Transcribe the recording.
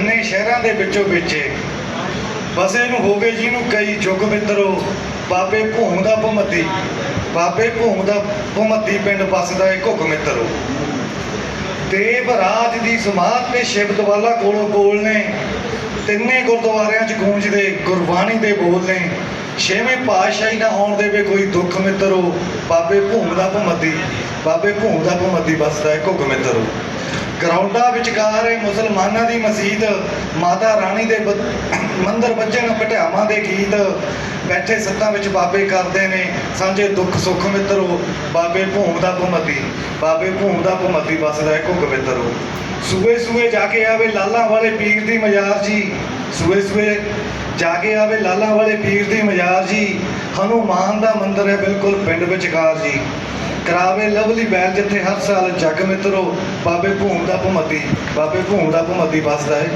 ਖੰਨੇ ਸ਼ਹਿਰਾਂ ਦੇ ਵਿੱਚੋਂ ਵਿੱਚੇ। ਬਸੇ ਨੂੰ ਹੋਵੇ ਜਿਹਨੂੰ ਕਈ ਯੁੱਗ ਮਿੱਤਰੋ, ਬਾਬੇ ਭੂਮ ਦਾ ਭਮੱਦੀ। ਬਾਬੇ ਭੂਮ ਦਾ ਭਮੱਦੀ ਪਿੰਡ ਬਸਦਾ ਏ ਘੁੱਗ ਮਿੱਤਰੋ। ਦੇਵ ਰਾਜ ਦੀ ਸਮਾਧ ਤੇ ਸ਼ਿਵ ਦਵਾਲਾ ਕੋਲੋਂ ਕੋਲ ਨੇ। ਤਿੰਨੇ ਗੁਰਦੁਆਰਿਆਂ 'ਚ ਗੂੰਜਦੇ ਗੁਰਬਾਣੀ ਦੇ ਬੋਲ ਨੇ। ਛੇਵੇਂ ਪਾਤਸ਼ਾਹੀ ਨਾ ਆਉਣ ਦੇਵੇ ਕੋਈ ਦੁੱਖ ਮਿੱਤਰੋ, ਬਾਬੇ ਭੂਮ ਦਾ ਭਮੱਦੀ। ਬਾਬੇ ਭੂਮ ਦਾ ਭਮੱਦੀ ਬਸਦਾ ਏ ਘੁੱਗ ਮਿੱਤਰੋ। ਗਰਾਊਂਡਾਂ ਵਿਚਕਾਰ ਇਹ ਮੁਸਲਮਾਨਾਂ ਦੀ ਮਸਜਿਦ, ਮਾਤਾ ਰਾਣੀ ਦੇ ਮੰਦਰ ਵੱਜਣ ਪਟਿਆਵਾਂ ਦੇ ਗੀਤ ਬੈਠੇ ਸੱਤਾਂ ਵਿੱਚ ਬਾਬੇ ਕਰਦੇ ਨੇ। ਸਾਂਝੇ ਦੁੱਖ ਸੁੱਖ ਮਿੱਤਰੋ, ਬਾਬੇ ਭੂਮ ਦਾ ਭੂਮਤੀ, ਬਾਬੇ ਭੂਮ ਦਾ ਭਮਤੀ ਬਸਦਾ ਹੈ ਘੁੱਗ ਮਿੱਤਰੋ। ਸੂਏ ਸੂਏ ਜਾ ਕੇ ਆਵੇ ਲਾਲਾਂ ਵਾਲੇ ਪੀਰ ਦੀ ਮਜ਼ਾਰ ਜੀ। ਸੂਏ ਸੂਏ ਜਾ ਕੇ ਆਵੇ ਲਾਲਾਂ ਵਾਲੇ ਪੀਰ ਦੀ ਮਜ਼ਾਰ ਜੀ। ਹਨੂਮਾਨ ਦਾ ਮੰਦਿਰ ਹੈ ਬਿਲਕੁਲ ਪਿੰਡ ਵਿਚਕਾਰ ਜੀ। ਕਰਾਵੇ ਲਵਲੀ ਬੈਲ ਜਿੱਥੇ ਹਰ ਸਾਲ ਜਗ ਮਿੱਤਰੋ ਬਾਬੇ ਭੂਮ ਦਾ ਭਮਤੀ ਬਾਬੇ ਭੂਮ ਦਾ ਭਮਤੀ ਵੱਸਦਾ ਹੈ।